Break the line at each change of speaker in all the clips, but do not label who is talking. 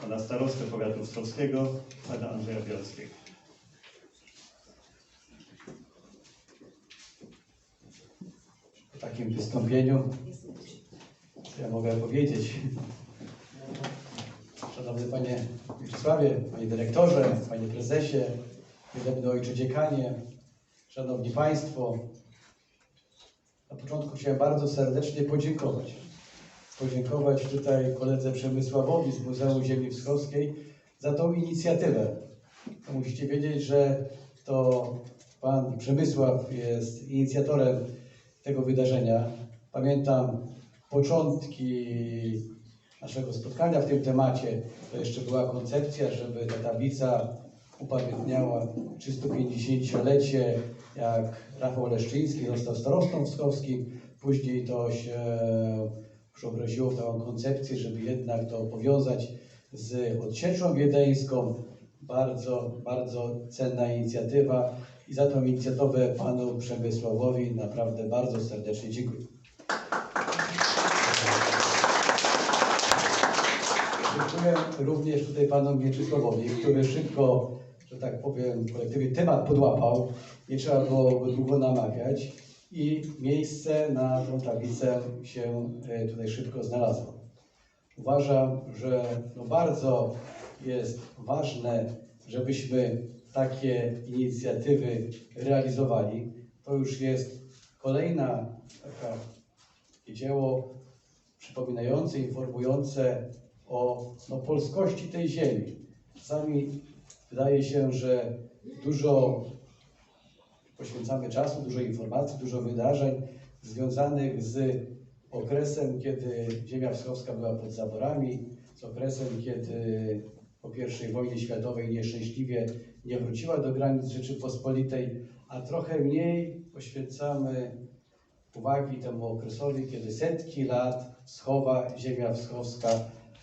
pana starostę powiatu wstowskiego, pana Andrzeja Bielskiego.
Po takim wystąpieniu, ja mogę powiedzieć? Szanowny Panie Mieczysławie, Panie Dyrektorze, Panie Prezesie, Wielebny Ojcze Dziekanie, Szanowni Państwo, na początku chciałem bardzo serdecznie podziękować. Podziękować tutaj koledze Przemysławowi z Muzeum Ziemi Wschodniej za tą inicjatywę. Musicie wiedzieć, że to Pan Przemysław jest inicjatorem tego wydarzenia. Pamiętam początki naszego spotkania w tym temacie. To jeszcze była koncepcja, żeby ta tablica upamiętniała 350-lecie, jak Rafał Leszczyński został starostą wskowskim. Później to się przeobraziło w taką koncepcję, żeby jednak to powiązać z odsieczą wiedeńską. Bardzo, bardzo cenna inicjatywa i za tą inicjatywę panu Przemysławowi naprawdę bardzo serdecznie dziękuję. Dziękuję również tutaj panu Mieczysławowi, który szybko, że tak powiem, kolektywie temat podłapał. Nie trzeba było go długo namawiać i miejsce na tą tablicę się e, tutaj szybko znalazło. Uważam, że no bardzo jest ważne, żebyśmy takie inicjatywy realizowali. To już jest kolejna taka dzieło przypominające, informujące o no, polskości tej ziemi. Czasami wydaje się, że dużo poświęcamy czasu, dużo informacji, dużo wydarzeń związanych z okresem, kiedy ziemia wschodnia była pod zaborami, z okresem, kiedy po I wojnie światowej nieszczęśliwie nie wróciła do granic Rzeczypospolitej, a trochę mniej poświęcamy uwagi temu okresowi, kiedy setki lat wschowa ziemia wschowska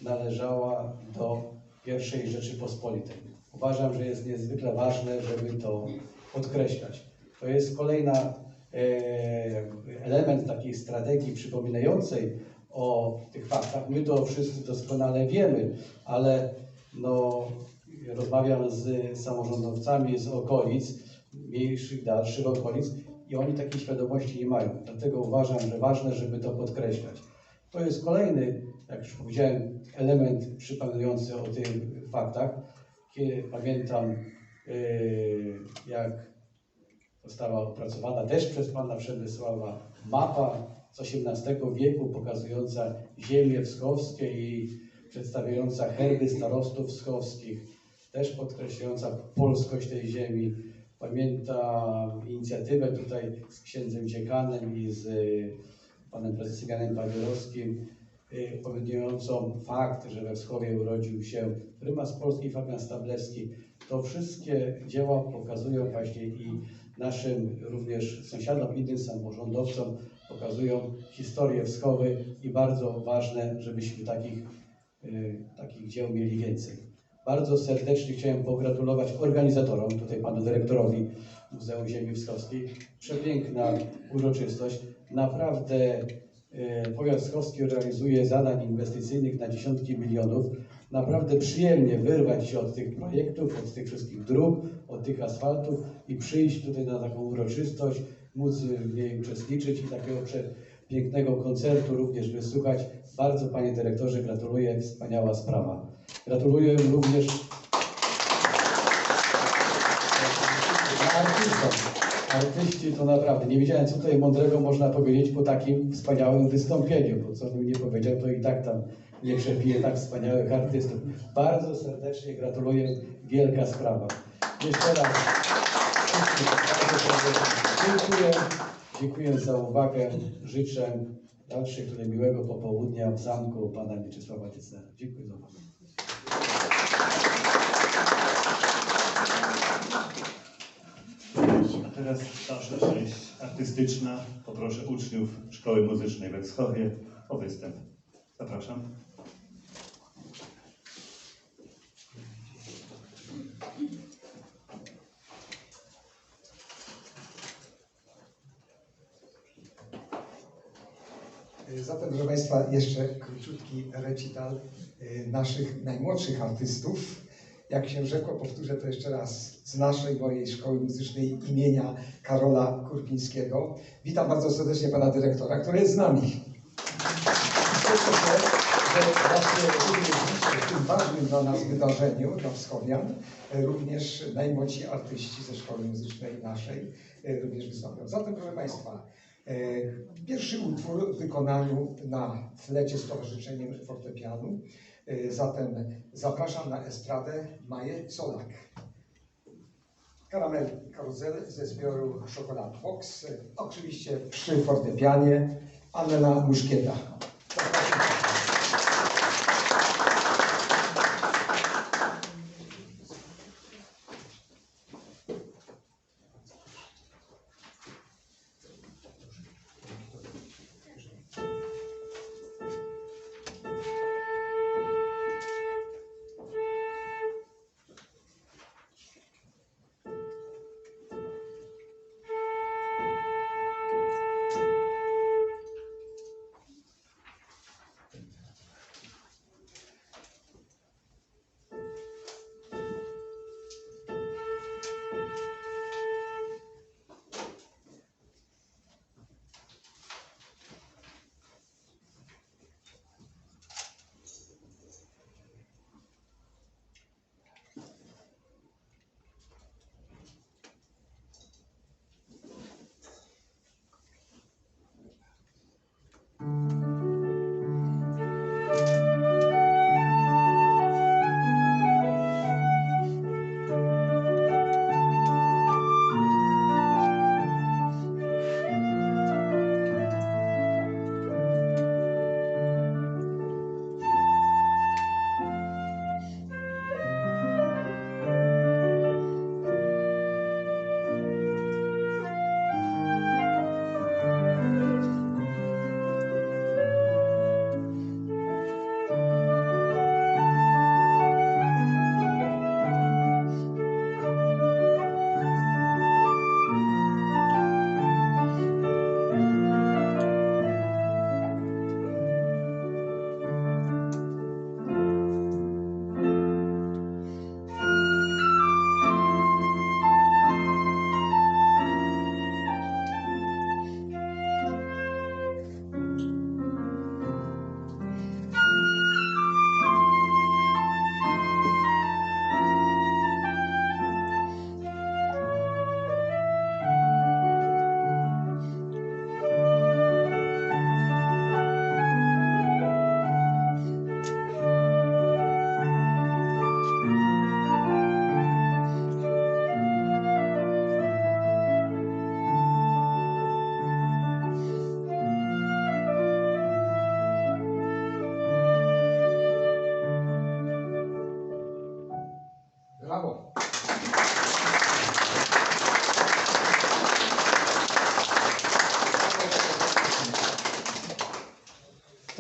należała do I Rzeczypospolitej. Uważam, że jest niezwykle ważne, żeby to podkreślać. To jest kolejna e, element takiej strategii przypominającej o tych faktach. My to wszyscy doskonale wiemy, ale no, rozmawiam z samorządowcami z okolic, mniejszych, dalszych okolic i oni takiej świadomości nie mają. Dlatego uważam, że ważne, żeby to podkreślać. To jest kolejny, jak już powiedziałem, element przypominający o tych faktach. Kiedy pamiętam, yy, jak została opracowana też przez pana Przemysława mapa z XVIII wieku pokazująca ziemię wschowskie i przedstawiająca herby starostów wschowskich, też podkreślająca polskość tej ziemi. Pamiętam inicjatywę tutaj z księdzem dziekanem i z y, panem prezesem Janem Pawierowskim, y, upamiętniającą fakt, że we Wschowie urodził się prymas polski Fabian Stablewski. To wszystkie dzieła pokazują właśnie i naszym również sąsiadom, innym samorządowcom pokazują historię Wschowy i bardzo ważne, żebyśmy takich, y, takich dzieł mieli więcej. Bardzo serdecznie chciałem pogratulować organizatorom, tutaj panu dyrektorowi Muzeum Ziemi Wschodniej. Przepiękna uroczystość. Naprawdę e, powiat wschodni realizuje zadań inwestycyjnych na dziesiątki milionów. Naprawdę przyjemnie wyrwać się od tych projektów, od tych wszystkich dróg, od tych asfaltów i przyjść tutaj na taką uroczystość, móc w niej uczestniczyć i takiego pięknego koncertu również wysłuchać. Bardzo panie dyrektorze gratuluję, wspaniała sprawa. Gratuluję również artystom. Artyści to naprawdę, nie wiedziałem co tutaj mądrego można powiedzieć po takim wspaniałym wystąpieniu, bo co bym nie powiedział, to i tak tam nie przepije tak wspaniałych artystów. Bardzo serdecznie gratuluję, wielka sprawa. Jeszcze raz dziękuję. Dziękuję za uwagę. Życzę dalszych tutaj miłego popołudnia w zamku pana Mieczysława Tycnera. Dziękuję za uwagę.
A teraz dalsza część artystyczna. Poproszę uczniów Szkoły Muzycznej we Wschowie o występ. Zapraszam.
Zatem, proszę Państwa, jeszcze króciutki recital y, naszych najmłodszych artystów. Jak się rzekło, powtórzę to jeszcze raz, z naszej, mojej szkoły muzycznej imienia Karola Kurpińskiego. Witam bardzo serdecznie pana dyrektora, który jest z nami. Cieszę się, że właśnie w tym ważnym dla nas wydarzeniu, dla wschowian, e, również najmłodsi artyści ze szkoły muzycznej naszej e, również wystąpią. Zatem, proszę Państwa, e, pierwszy utwór w wykonaniu na flecie z Towarzyszeniem Fortepianu. E, Zatem zapraszam na estradę Maję Solak. Karamel Karuzel ze zbioru Chocolate Fox. E, Oczywiście przy fortepianie Anela Muszkieta.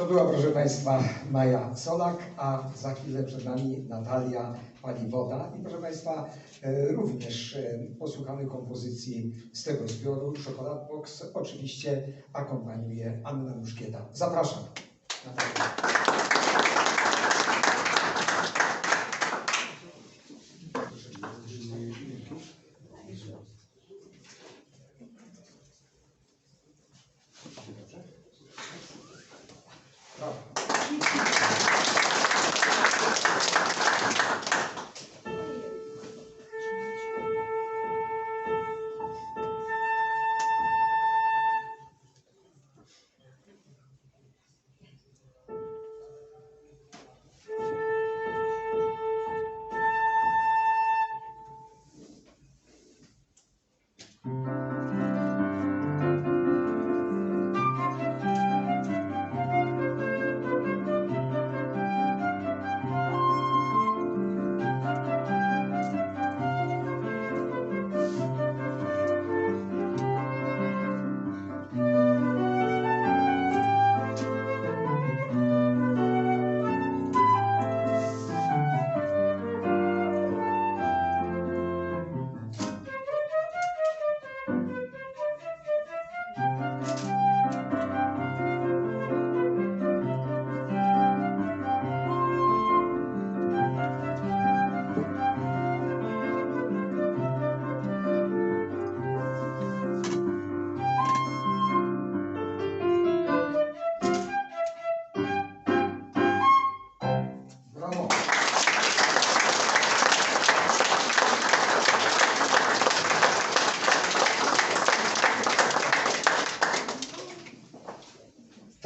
To była, proszę Państwa, Maja Solak, a za chwilę przed nami Natalia Paliwoda. I proszę Państwa, e, również e, posłuchamy kompozycji z tego zbioru, Chocolate Box. Oczywiście akompaniuje Anna Muszkieta. Zapraszam. Natalia.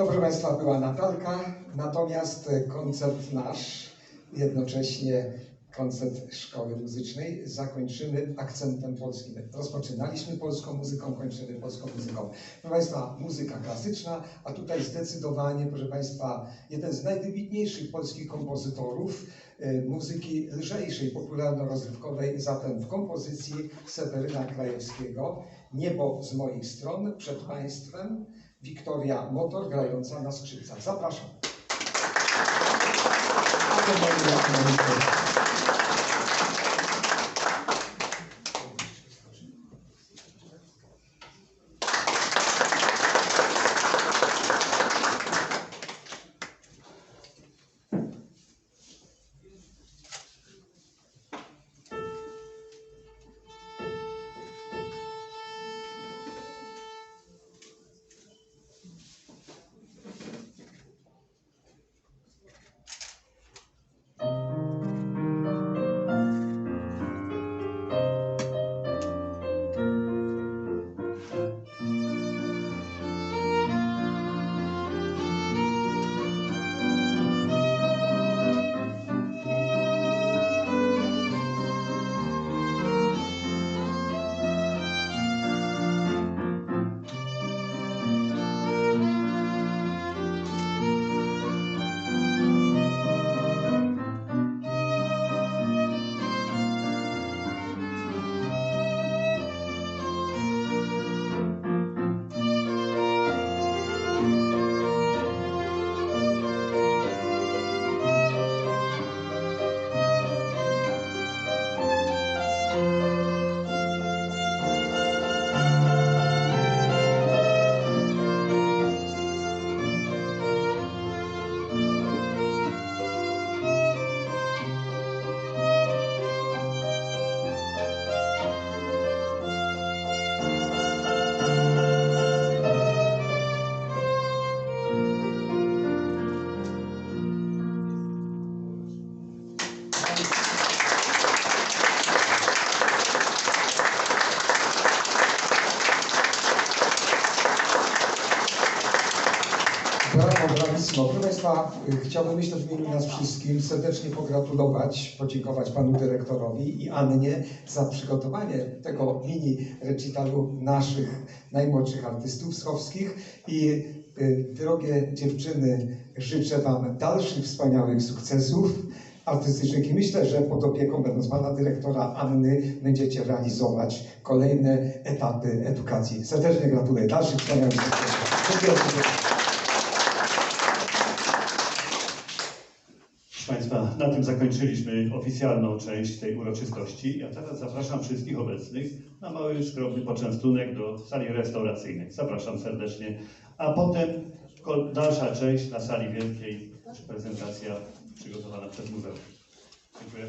Państwa, była Natalka, natomiast koncert nasz, jednocześnie koncert Szkoły Muzycznej, zakończymy akcentem polskim. Rozpoczynaliśmy polską muzyką, kończymy polską muzyką. Proszę Państwa, muzyka klasyczna, a tutaj zdecydowanie, proszę Państwa, jeden z najwybitniejszych polskich kompozytorów e, muzyki lżejszej, popularno-rozrywkowej, zatem w kompozycji Seweryna Krajewskiego Niebo z moich stron przed Państwem Wiktoria Motor grająca na skrzypcach. Zapraszam. Chciałbym myślę w imieniu nas wszystkim serdecznie pogratulować, podziękować Panu Dyrektorowi i Annie za przygotowanie tego mini recitalu naszych najmłodszych artystów schowskich i y, drogie dziewczyny, życzę Wam dalszych wspaniałych sukcesów artystycznych i myślę, że pod opieką będąc Pana Dyrektora Anny będziecie realizować kolejne etapy edukacji. Serdecznie gratuluję. Dalszych wspaniałych sukcesów. Dziękuję bardzo.
Proszę Państwa, na tym zakończyliśmy oficjalną część tej uroczystości. Ja teraz zapraszam wszystkich obecnych na mały, skromny poczęstunek do sali restauracyjnej. Zapraszam serdecznie. A potem dalsza część na sali wielkiej, prezentacja przygotowana przez muzeum. Dziękuję.